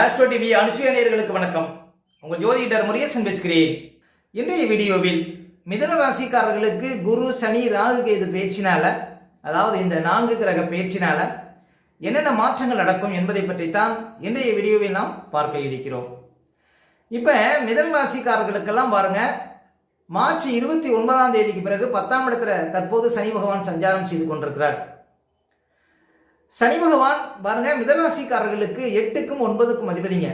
Astro TV அனுசுயநேயர்களுக்கு வணக்கம். உங்கள் ஜோதிடர் முருகேசன் பேசுகிறேன். இன்றைய வீடியோவில் மிதன ராசிக்காரர்களுக்கு குரு சனி ராகு கேது பேச்சினால அதாவது இந்த நான்கு கிரக பேச்சினால என்னென்ன மாற்றங்கள் நடக்கும் என்பதை பற்றித்தான் இன்றைய வீடியோவில் நாம் பார்க்க இருக்கிறோம். இப்போ மிதன ராசிக்காரர்களுக்கெல்லாம் பாருங்க மார்ச் இருபத்தி ஒன்பதாம் தேதிக்கு பிறகு பத்தாம் இடத்துல தற்போது சனி பகவான் சஞ்சாரம் செய்து கொண்டிருக்கிறார். சனி பகவான் பாருங்க மிதராசிக்காரர்களுக்கு எட்டுக்கும் ஒன்பதுக்கும் அதிபதிங்க.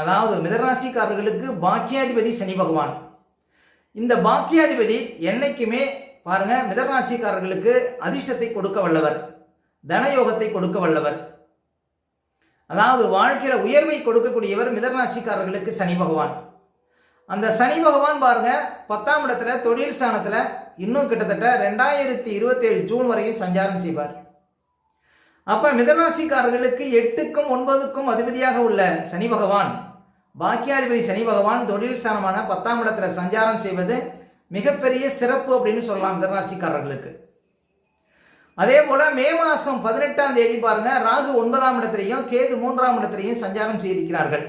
அதாவது மிதராசிக்காரர்களுக்கு பாக்கியாதிபதி சனி பகவான். இந்த பாக்கியாதிபதி என்னைக்குமே பாருங்க மிதராசிக்காரர்களுக்கு அதிர்ஷ்டத்தை கொடுக்க வல்லவர். தனயோகத்தை கொடுக்க வல்லவர். அதாவது வாழ்க்கையில உயர்வை கொடுக்கக்கூடியவர் மிதராசிக்காரர்களுக்கு சனி பகவான். அந்த சனி பகவான் பாருங்க பத்தாம் இடத்துல தொழில் ஸ்தானத்துல இன்னும் கிட்டத்தட்ட ரெண்டாயிரத்தி இருபத்தேழு ஜூன் வரையும் சஞ்சாரம் செய்வார். அப்போ மிதராசிக்காரர்களுக்கு எட்டுக்கும் ஒன்பதுக்கும் அதிபதியாக உள்ள சனி பகவான். பாக்கியாதிபதி சனி பகவான் தொழில் ஸ்தானமான பத்தாம் இடத்துல சஞ்சாரம் செய்வது மிகப்பெரிய சிறப்பு அப்படின்னு சொல்லலாம் மிதராசிக்காரர்களுக்கு. அதே போல மே மாதம் பதினெட்டாம் தேதி பாருங்க ராகு ஒன்பதாம் இடத்திலையும் கேது மூன்றாம் இடத்திலையும் சஞ்சாரம் செய்திருக்கிறார்கள்.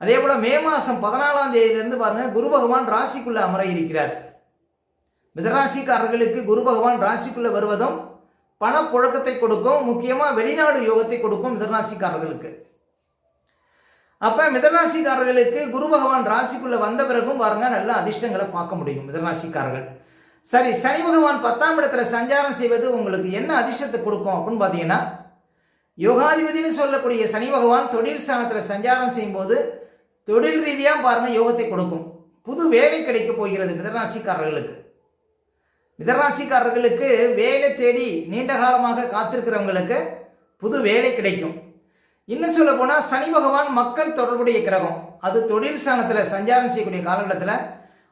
அதே போல மே மாதம் பதினாலாம் தேதியிலிருந்து பாருங்க குரு பகவான் ராசிக்குள்ள அமர இருக்கிறார். மிதராசிக்காரர்களுக்கு குரு பகவான் ராசிக்குள்ள வருவதும் பணப்புழக்கத்தை கொடுக்கும் முக்கியமாக வெளிநாடு யோகத்தை கொடுக்கும் மிதராசிக்காரர்களுக்கு அப்போ மிதராசிக்காரர்களுக்கு குரு பகவான் ராசிக்குள்ளே வந்த பிறகும் பாருங்கள் நல்ல அதிர்ஷ்டங்களை பார்க்க முடியும் மிதராசிக்காரர்கள் சரி சனி பகவான் பத்தாம் இடத்துல சஞ்சாரம் செய்வது உங்களுக்கு என்ன அதிர்ஷ்டத்தை கொடுக்கும் அப்படின்னு பார்த்தீங்கன்னா யோகாதிபதினு சொல்லக்கூடிய சனி பகவான் தொழில் ஸ்தானத்தில் சஞ்சாரம் செய்யும்போது தொழில் ரீதியாக பாருங்கள் யோகத்தை கொடுக்கும். புது வேலை கிடைக்க போகிறது மிதராசிக்காரர்களுக்கு மிதராசிக்காரர்களுக்கு வேலை தேடி நீண்ட காலமாக காத்திருக்கிறவங்களுக்கு புது வேலை கிடைக்கும். இன்னும் சொல்ல போனால் சனி பகவான் மக்கள் தொடர்புடைய கிரகம். அது தொழில் ஸ்தானத்தில் சஞ்சாரம் செய்யக்கூடிய காலகட்டத்தில்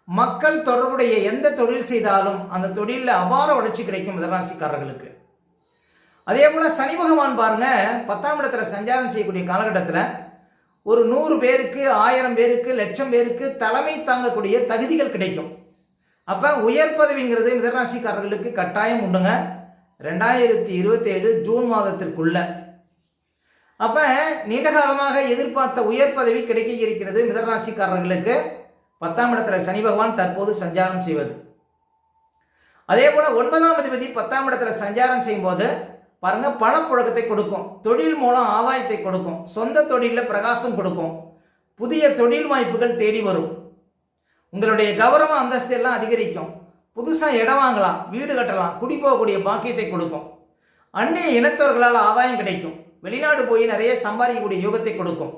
மக்கள் தொடர்புடைய எந்த தொழில் செய்தாலும் அந்த தொழிலில் அபார வளர்ச்சி கிடைக்கும் மிதராசிக்காரர்களுக்கு. அதே போல் சனி பகவான் பாருங்க பத்தாம் இடத்துல சஞ்சாரம் செய்யக்கூடிய காலகட்டத்தில் ஒரு நூறு பேருக்கு ஆயிரம் பேருக்கு லட்சம் பேருக்கு தலைமை தாங்கக்கூடிய தகுதிகள் கிடைக்கும். அப்போ உயர் பதவிங்கிறது மிதராசிக்காரர்களுக்கு கட்டாயம் உண்டுங்க. ரெண்டாயிரத்தி இருபத்தேழு ஜூன் மாதத்திற்குள்ள. அப்போ நீண்ட காலமாக எதிர்பார்த்த உயர் பதவி கிடைக்க இருக்கிறது மிதராசிக்காரர்களுக்கு. பத்தாம் இடத்துல சனி பகவான் தற்போது சஞ்சாரம் செய்வது. அதே போல ஒன்பதாம் அதிபதி பத்தாம் இடத்துல சஞ்சாரம் செய்யும்போது பாருங்க பணப்புழக்கத்தை கொடுக்கும். தொழில் மூலம் ஆதாயத்தை கொடுக்கும். சொந்த தொழிலில் பிரகாசம் கொடுக்கும். புதிய தொழில் வாய்ப்புகள் தேடி வரும். உங்களுடைய கௌரவ அந்தஸ்து எல்லாம் அதிகரிக்கும். புதுசாக இடம் வாங்கலாம் வீடு கட்டலாம் குடி போகக்கூடிய பாக்கியத்தை கொடுக்கும். அந்நிய இனத்தவர்களால் ஆதாயம் கிடைக்கும். வெளிநாடு போய் நிறைய சம்பாதிக்கக்கூடிய யோகத்தை கொடுக்கும்.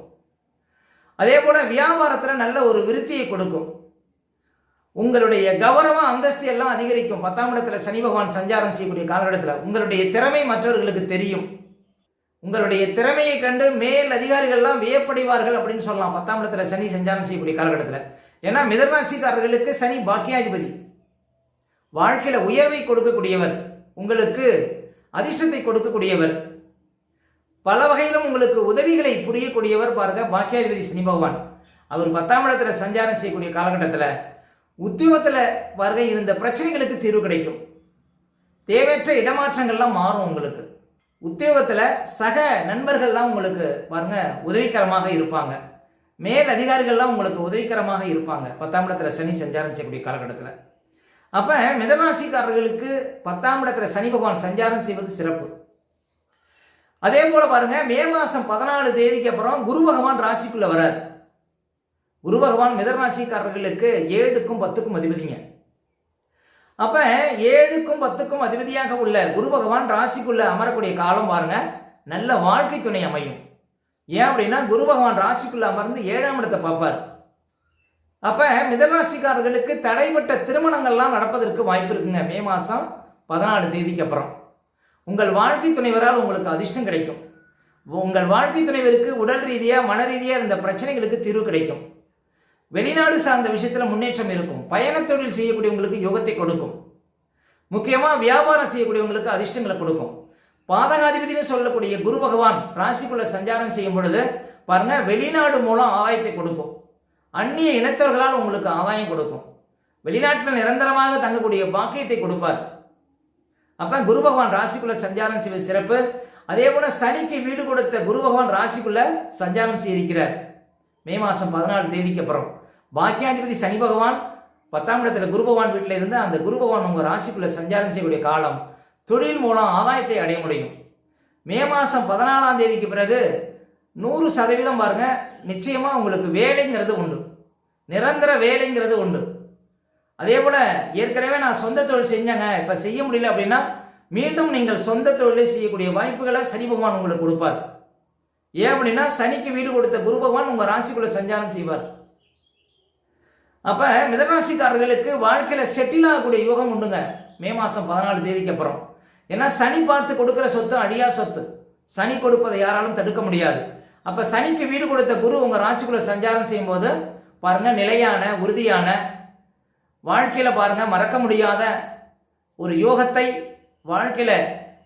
அதே போல் வியாபாரத்தில் நல்ல ஒரு விருத்தியை கொடுக்கும். உங்களுடைய கௌரவ அந்தஸ்து எல்லாம் அதிகரிக்கும். பத்தாம் இடத்துல சனி பகவான் சஞ்சாரம் செய்யக்கூடிய காலகட்டத்தில் உங்களுடைய திறமை மற்றவர்களுக்கு தெரியும். உங்களுடைய திறமையை கண்டு மேல் அதிகாரிகள்லாம் வியப்படைவார்கள் அப்படின்னு சொல்லலாம். பத்தாம் இடத்துல சனி சஞ்சாரம் செய்யக்கூடிய காலகட்டத்தில். ஏன்னா மிதராசிக்காரர்களுக்கு சனி பாக்கியாதிபதி. வாழ்க்கையில் உயர்வை கொடுக்கக்கூடியவர் உங்களுக்கு அதிர்ஷ்டத்தை கொடுக்கக்கூடியவர். பல வகையிலும் உங்களுக்கு உதவிகளை புரியக்கூடியவர் பாருங்க பாக்கியாதிபதி சனி பகவான். அவர் பத்தாம் இடத்துல சஞ்சாரம் செய்யக்கூடிய காலகட்டத்தில் உத்தியோகத்தில் வருக இருந்த பிரச்சனைகளுக்கு தீர்வு கிடைக்கும். தேவையற்ற இடமாற்றங்கள்லாம் மாறும் உங்களுக்கு. உத்தியோகத்தில் சக நண்பர்கள்லாம் உங்களுக்கு பாருங்க உதவிகரமாக இருப்பாங்க. மேல் அதிகாரிகள்லாம் உங்களுக்கு உதவிகரமாக இருப்பாங்க. பத்தாம் இடத்துல சனி சஞ்சாரம் செய்யக்கூடிய காலகட்டத்தில். அப்போ மிதராசிக்காரர்களுக்கு பத்தாம் இடத்துல சனி பகவான் சஞ்சாரம் செய்வது சிறப்பு. அதே போல் பாருங்கள் மே மாதம் பதினாலு தேதிக்கு அப்புறம் குரு பகவான் ராசிக்குள்ளே வரார். குரு பகவான் மிதராசிக்காரர்களுக்கு ஏழுக்கும் பத்துக்கும் அதிபதிங்க. அப்போ ஏழுக்கும் பத்துக்கும் அதிபதியாக உள்ள குரு பகவான் ராசிக்குள்ளே அமரக்கூடிய காலம் பாருங்க நல்ல வாழ்க்கை துணை அமையும். ஏன் அப்படின்னா குரு பகவான் ராசிக்குள்ள அமர்ந்து ஏழாம் இடத்தை பார்ப்பார். அப்ப மிதராசிக்காரர்களுக்கு தடைப்பட்ட திருமணங்கள்லாம் நடப்பதற்கு வாய்ப்பு இருக்குங்க. மே மாதம் பதினாலு தேதிக்கு அப்புறம். உங்கள் வாழ்க்கை துணைவரால் உங்களுக்கு அதிர்ஷ்டம் கிடைக்கும். உங்கள் வாழ்க்கை துணைவருக்கு உடல் ரீதியாக மன ரீதியாக இருந்த பிரச்சனைகளுக்கு தீர்வு கிடைக்கும். வெளிநாடு சார்ந்த விஷயத்தில் முன்னேற்றம் இருக்கும். பயண தொழில் செய்யக்கூடியவங்களுக்கு யோகத்தை கொடுக்கும். முக்கியமாக வியாபாரம் செய்யக்கூடியவங்களுக்கு அதிர்ஷ்டங்களை கொடுக்கும். பாதகாதிபதினு சொல்லக்கூடிய குரு பகவான் ராசிக்குள்ள சஞ்சாரம் செய்யும் பொழுது பாருங்க வெளிநாடு மூலம் ஆதாயத்தை கொடுக்கும். அந்நிய இனத்தவர்களால் உங்களுக்கு ஆதாயம் கொடுக்கும். வெளிநாட்டில் நிரந்தரமாக தங்கக்கூடிய பாக்கியத்தை கொடுப்பார். அப்போ குரு பகவான் ராசிக்குள்ள சஞ்சாரம் செய்வது சிறப்பு. அதே போல சனிக்கு வீடு கொடுத்த குரு பகவான் ராசிக்குள்ள சஞ்சாரம் செய்திருக்கிறார். மே மாதம் பதினாலு தேதிக்கு அப்புறம். பாக்கியாதிபதி சனி பகவான் பத்தாம் இடத்துல குரு பகவான் வீட்டில் இருந்து அந்த குரு பகவான் உங்கள் ராசிக்குள்ள சஞ்சாரம் செய்யக்கூடிய காலம் தொழில் மூலம் ஆதாயத்தை அடைய முடியும். மே மாதம் பதினாலாம் தேதிக்கு பிறகு நூறு சதவீதம் பாருங்கள் நிச்சயமாக உங்களுக்கு வேலைங்கிறது உண்டு. நிரந்தர வேலைங்கிறது உண்டு. அதே போல் ஏற்கனவே நான் சொந்த தொழில் செஞ்சேங்க இப்போ செய்ய முடியல அப்படின்னா மீண்டும் நீங்கள் சொந்த தொழிலை செய்யக்கூடிய வாய்ப்புகளை சனி பகவான் உங்களுக்கு கொடுப்பார். ஏன் அப்படின்னா சனிக்கு வீடு கொடுத்த குரு பகவான் உங்கள் ராசிக்குள்ளே சஞ்சாரம் செய்வார். அப்போ மிதராசிக்காரர்களுக்கு வாழ்க்கையில் செட்டில் ஆகக்கூடிய யோகம் உண்டுங்க மே மாதம் பதினாலு தேதிக்கு அப்புறம். ஏன்னா சனி பார்த்து கொடுக்குற சொத்து அழியா சொத்து. சனி கொடுப்பதை யாராலும் தடுக்க முடியாது. அப்போ சனிக்கு வீடு கொடுத்த குரு உங்கள் ராசிக்குள்ள சஞ்சாரம் செய்யும்போது பாருங்க நிலையான உறுதியான வாழ்க்கையில் பாருங்க மறக்க முடியாத ஒரு யோகத்தை வாழ்க்கையில்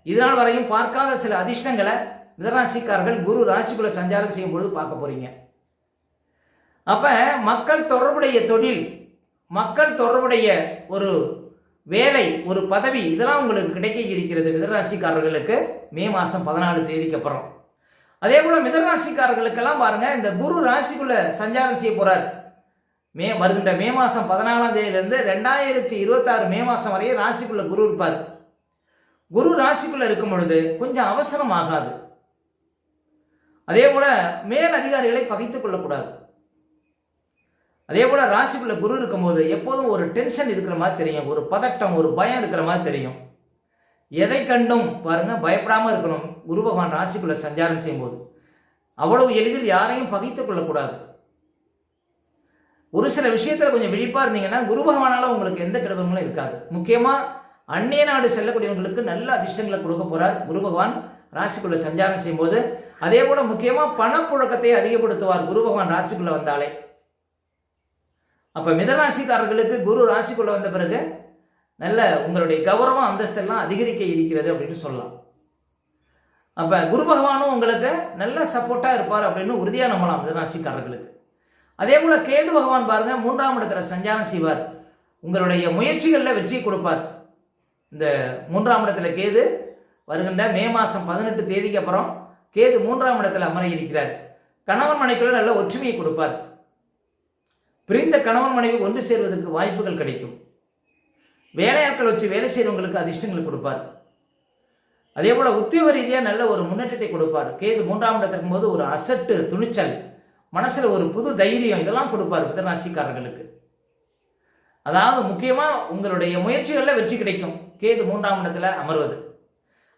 இதனால் வரையும் பார்க்காத சில அதிர்ஷ்டங்களை மிதராசிக்காரர்கள் குரு ராசிக்குள்ள சஞ்சாரம் செய்யும் பொழுது பார்க்க போகிறீங்க அப்போ மக்கள் தொடர்புடைய தொழில் மக்கள் தொடர்புடைய ஒரு வேலை ஒரு பதவி இதெல்லாம் உங்களுக்கு கிடைக்க இருக்கிறது மிதராசிக்காரர்களுக்கு மே மாதம் பதினாலு தேதிக்கு அப்புறம். அதே போல் மிதராசிக்காரர்களுக்கெல்லாம் பாருங்கள் இந்த குரு ராசிக்குள்ளே சஞ்சாரம் செய்ய போகிறார் மே வருகின்ற மே மாதம் பதினாலாம் தேதியிலேருந்து ரெண்டாயிரத்தி இருபத்தாறு மே மாதம் வரைய ராசிக்குள்ளே குரு இருப்பார். குரு ராசிக்குள்ளே இருக்கும் பொழுது கொஞ்சம் அவசரம் ஆகாது. அதே போல் மேல் அதிகாரிகளை பகைத்துக் கொள்ளக்கூடாது. அதே போல் ராசிக்குள்ளே குரு இருக்கும்போது எப்போதும் ஒரு டென்ஷன் இருக்கிற மாதிரி தெரியும். ஒரு பதட்டம் ஒரு பயம் இருக்கிற மாதிரி தெரியும். எதை கண்டும் பாருங்க பயப்படாமல் இருக்கணும். குரு பகவான் ராசிக்குள்ளே சஞ்சாரம் செய்யும்போது. அவ்வளவு எளிதில் யாரையும் பகைத்து கொள்ளக்கூடாது. ஒரு சில விஷயத்தில் கொஞ்சம் விழிப்பாக இருந்தீங்கன்னா குரு பகவானால் உங்களுக்கு எந்த கிரகங்களும் இருக்காது. முக்கியமாக அந்நிய நாடு செல்லக்கூடியவங்களுக்கு நல்ல அதிர்ஷ்டங்களை கொடுக்க போகிறார் குரு பகவான் ராசிக்குள்ளே சஞ்சாரம் செய்யும்போது. அதே போல் முக்கியமாக பணப்புழக்கத்தை அதிகப்படுத்துவார் குரு பகவான் ராசிக்குள்ளே வந்தாலே. அப்போ மிதராசிக்காரர்களுக்கு குரு ராசிக்குள்ள வந்த பிறகு நல்ல உங்களுடைய கௌரவம் அந்தஸ்தெல்லாம் அதிகரிக்க இருக்கிறது அப்படின்னு சொல்லலாம். அப்போ குரு பகவானும் உங்களுக்கு நல்ல சப்போர்ட்டாக இருப்பார் அப்படின்னு உறுதியாக நம்பலாம் மிதராசிக்காரர்களுக்கு. அதே போல் கேது பகவான் பாருங்க மூன்றாம் இடத்துல சஞ்சாரம் செய்வார். உங்களுடைய முயற்சிகளில் வெற்றி கொடுப்பார். இந்த மூன்றாம் இடத்துல கேது வருகின்ற மே மாதம் பதினெட்டு தேதிக்கு அப்புறம் கேது மூன்றாம் இடத்துல அமர இருக்கிறார். கணவன் மனைக்குள்ள நல்ல ஒற்றுமையை கொடுப்பார். பிரிந்த கணவன் மனைவி ஒன்று சேர்வதற்கு வாய்ப்புகள் கிடைக்கும். வேலையாட்கள் வச்சு வேலை செய்கிறவங்களுக்கு அதிர்ஷ்டங்கள் கொடுப்பார். அதே போல் உத்தியோக ரீதியாக நல்ல ஒரு முன்னேற்றத்தை கொடுப்பார். கேது மூன்றாம் இடத்திற்கும் போது ஒரு அசட்டு துணிச்சல் மனசில் ஒரு புது தைரியம் இதெல்லாம் கொடுப்பார் மிதராசிக்காரர்களுக்கு அதாவது முக்கியமாக உங்களுடைய முயற்சிகளில் வெற்றி கிடைக்கும். கேது மூன்றாம் இடத்துல அமர்வது.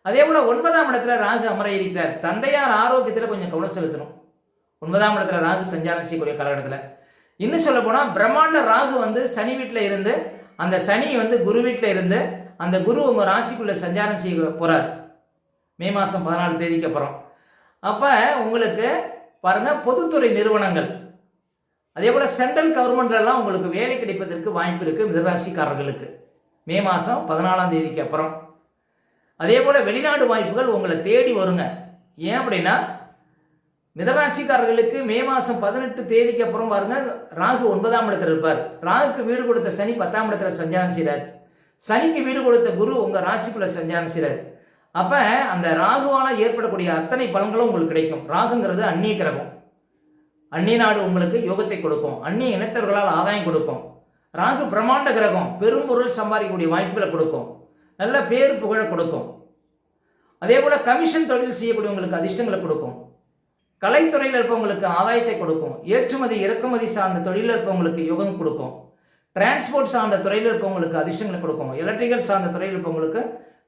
அதே போல் ஒன்பதாம் இடத்துல ராகு அமர இருக்கிறார். தந்தையார் ஆரோக்கியத்தில் கொஞ்சம் கவனம் செலுத்தணும். ஒன்பதாம் இடத்துல ராகு சஞ்சாரம் செய்யக்கூடிய காலகட்டத்தில். இன்னும் சொல்ல போனால் பிரம்மாண்ட ராகு வந்து சனி வீட்டில் இருந்து அந்த சனி வந்து குரு வீட்டில் இருந்து அந்த குரு உங்கள் ராசிக்குள்ளே சஞ்சாரம் செய்ய போகிறார் மே மாதம் பதினாலு தேதிக்கு அப்புறம். அப்போ உங்களுக்கு பாருங்கள் பொதுத்துறை நிறுவனங்கள். அதே போல் சென்ட்ரல் கவர்மெண்ட்லாம் உங்களுக்கு வேலை கிடைப்பதற்கு வாய்ப்பு இருக்குது மிதராசிக்காரர்களுக்கு. மே மாதம் பதினாலாம் தேதிக்கு அப்புறம். அதே போல் வெளிநாடு வாய்ப்புகள் உங்களை தேடி வருங்க. ஏன் அப்படின்னா மிதராசிக்காரர்களுக்கு மே மாதம் பதினெட்டு தேதிக்கு அப்புறம் பாருங்க ராகு ஒன்பதாம் இடத்துல இருப்பார். ராகுக்கு வீடு கொடுத்த சனி பத்தாம் இடத்துல சஞ்சாரம் செய்கிறார் சனிக்கு வீடு கொடுத்த குரு உங்கள் ராசிக்குள்ள சஞ்சாரம் செய்கிறார் அப்போ அந்த ராகுவால் ஏற்படக்கூடிய அத்தனை பலன்களும் உங்களுக்கு கிடைக்கும். ராகுங்கிறது அந்நிய கிரகம். அந்நிய நாடு உங்களுக்கு யோகத்தை கொடுக்கும். அந்நிய இனத்தவர்களால் ஆதாயம் கொடுக்கும். ராகு பிரம்மாண்ட கிரகம். பெரும் பொருள் சம்பாதிக்கக்கூடிய வாய்ப்புகளை கொடுக்கும். நல்ல பேர் புகழ கொடுக்கும். அதே போல் கமிஷன் தொழில் செய்யக்கூடியவங்களுக்கு அதிர்ஷ்டங்களை கொடுக்கும். கலைத்துறையில் இருப்பவங்களுக்கு ஆதாயத்தை கொடுக்கும். ஏற்றுமதி இறக்குமதி சார்ந்த தொழிலில் இருப்பவங்களுக்கு யோகம் கொடுக்கும். டிரான்ஸ்போர்ட் சார்ந்த துறையில் இருப்பவங்களுக்கு அதிர்ஷ்டங்களை கொடுக்கும். எலக்ட்ரிக்கல் சார்ந்த துறையில் இருப்பவங்களுக்கு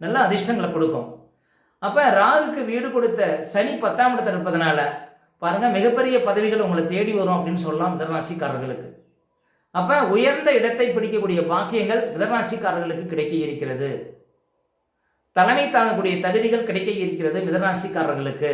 நல்ல அதிர்ஷ்டங்களை கொடுக்கும். அப்போ ராகுக்கு வீடு கொடுத்த சனி பத்தாம் இடத்துல இருப்பதனால பாருங்க மிகப்பெரிய பதவிகள் உங்களை தேடி வரும் அப்படின்னு சொல்லலாம் மிதராசிக்காரர்களுக்கு அப்போ உயர்ந்த இடத்தை பிடிக்கக்கூடிய பாக்கியங்கள் மிதராசிக்காரர்களுக்கு கிடைக்க இருக்கிறது. தலைமை தாங்கக்கூடிய தகுதிகள் கிடைக்க இருக்கிறது மிதராசிக்காரர்களுக்கு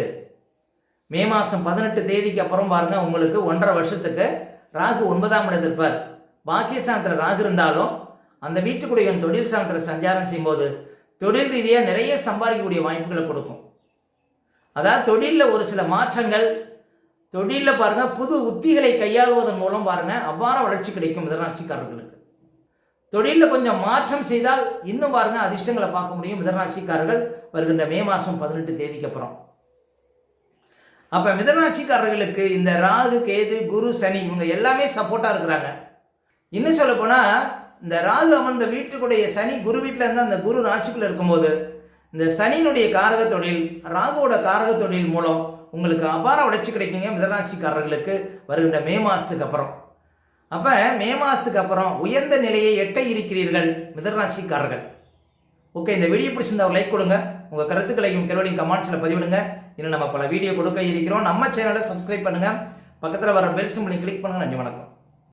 மே மாதம் பதினெட்டு தேதிக்கு அப்புறம் பாருங்க உங்களுக்கு ஒன்றரை வருஷத்துக்கு ராகு ஒன்பதாம் இடத்தில் இருப்பார் பாக்கிய ராகு இருந்தாலும் அந்த வீட்டுக்குடையவன் தொழில் சாந்திர சஞ்சாரம் செய்யும்போது தொழில் ரீதியாக நிறைய சம்பாதிக்கக்கூடிய வாய்ப்புகளை கொடுக்கும். அதாவது தொழிலில் ஒரு சில மாற்றங்கள் தொழிலில் பாருங்க புது உத்திகளை கையாளுவதன் மூலம் பாருங்க அவ்வாறு வளர்ச்சி கிடைக்கும் மிதராசிக்காரர்களுக்கு தொழிலில் கொஞ்சம் மாற்றம் செய்தால் இன்னும் பாருங்க அதிர்ஷ்டங்களை பார்க்க முடியும் மிதராசிக்காரர்கள் வருகின்ற மே மாதம் பதினெட்டு தேதிக்கு அப்புறம். அப்போ மிதராசிக்காரர்களுக்கு இந்த ராகு கேது குரு சனி இவங்க எல்லாமே சப்போர்ட்டாக இருக்கிறாங்க. இன்னும் சொல்ல போனால் இந்த ராகு அமர்ந்த வீட்டுக்குடைய சனி குரு வீட்டில் இருந்தால் அந்த குரு ராசிக்குள்ள இருக்கும்போது இந்த சனியினுடைய காரக தொழில் ராகுவோட காரக தொழில் மூலம் உங்களுக்கு அபார வளர்ச்சி கிடைக்குங்க மிதராசிக்காரர்களுக்கு வருகின்ற மே மாதத்துக்கு அப்புறம். அப்போ மே மாதத்துக்கு அப்புறம் உயர்ந்த நிலையை எட்ட இருக்கிறீர்கள் மிதராசிக்காரர்கள் ஓகே இந்த வீடியோ பிடிச்சிருந்தா ஒரு லைக் கொடுங்க. உங்கள் கருத்துக்களையும் கேள்வியும் கமெண்ட்ஸில் பதிவிடுங்க. இன்னும் நம்ம பல வீடியோ கொடுக்க இருக்கிறோம். நம்ம சேனலை சப்ஸ்கிரைப் பண்ணுங்கள் பக்கத்தில் வர பெல் சிம்பிளை கிளிக் பண்ணுங்கள் நன்றி வணக்கம்.